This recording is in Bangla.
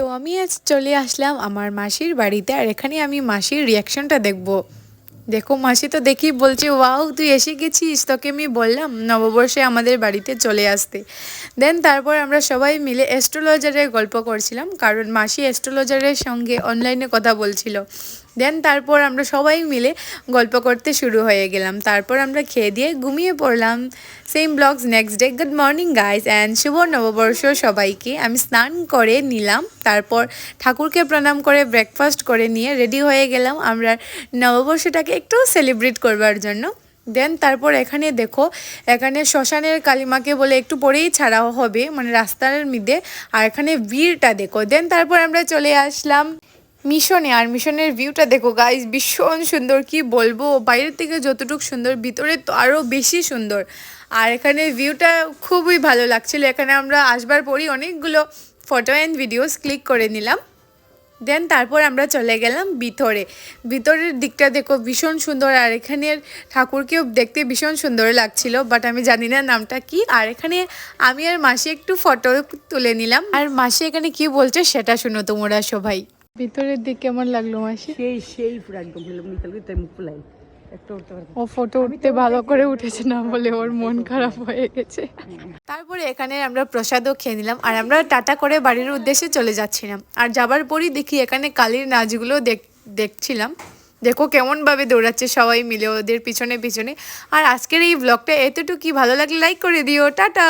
তো আমি আজ চলে আসলাম আমার মাসির বাড়িতে আর এখানে আমি মাসির রিয়াকশনটা দেখব। দেখো, মাসি তো দেখি বলছে, ওয়াও, তুই এসে গেছিস? তোকে আমি বললাম, নববর্ষে আমাদের বাড়িতে চলে আসতে। দেন তারপর আমরা সবাই মিলে অ্যাস্ট্রোলজারের গল্প করছিলাম, কারণ মাসি অ্যাস্ট্রোলজারের সঙ্গে অনলাইনে কথা বলছিল। দেন তারপর আমরা সবাই মিলে গল্প করতে শুরু হয়ে গেলাম। তারপর আমরা খেয়ে দিয়ে ঘুমিয়ে পড়লাম। Same vlogs next day good morning guys and শুভ নববর্ষ সবাইকে। আমি স্নান করে নিলাম। তারপর ঠাকুরকে প্রণাম করে ব্রেকফাস্ট করে নিয়ে রেডি হয়ে গেলাম আমরা নববর্ষটাকে একটু সেলিব্রেট করবার জন্য। দেন তারপর এখানে দেখো, এখানে শ্মশানের কালিমাকে বলে একটু পরেই ছাড়া হবে মানে রাস্তার মধ্যে। আর এখানে ভিড়টা দেখো। দেন তারপর আমরা চলে আসলাম। মিশনে, আর মিশনের ভিউটা দেখো গাইজ ভীষণ সুন্দর। কি বলব? বাইরের থেকে যতটুকু সুন্দর, ভিতরে তো আরও বেশি সুন্দর। আর এখানে ভিউটা খুবই ভালো লাগছিল। এখানে আমরা আসবার পরই অনেকগুলো ফটো অ্যান্ড ভিডিওস ক্লিক করে নিলাম। দেন তারপর আমরা চলে গেলাম ভিতরে। ভিতরের দিকটা দেখো ভীষণ সুন্দর, আর এখানের ঠাকুরকেও দেখতে ভীষণ সুন্দর লাগছিল বাট আমি জানি না নামটা কি। আর এখানে আমি আর মাসি একটু ফটো তুলে নিলাম। আর মাসি এখানে কি বলছে সেটা শুনো তোমরা সবাই। ভিতরের দিক কেমন লাগল মাসি? সেই সেই পুরো একদম হলো তাই মুখ ফুলাই একটু উঠতে পারব। ও ফটো উঠতে ভালো করে উঠেছে না বলে ওর মন খারাপ হয়ে গেছে। তারপরে এখানে আমরা প্রসাদও খেয়ে নিলাম আর আমরা টাটা করে বাড়ির উদ্দেশ্যে চলে যাচ্ছিলাম। আর যাবার পরই দেখি এখানে কালির নাচগুলো দেখ দেখছিলাম। দেখো কেমনভাবে দৌড়াচ্ছে সবাই মিলে ওদের পিছনে পিছনে। আর আজকের এই ব্লগটা এতটুকু ভালো লাগলে লাইক করে দিও। টাটা!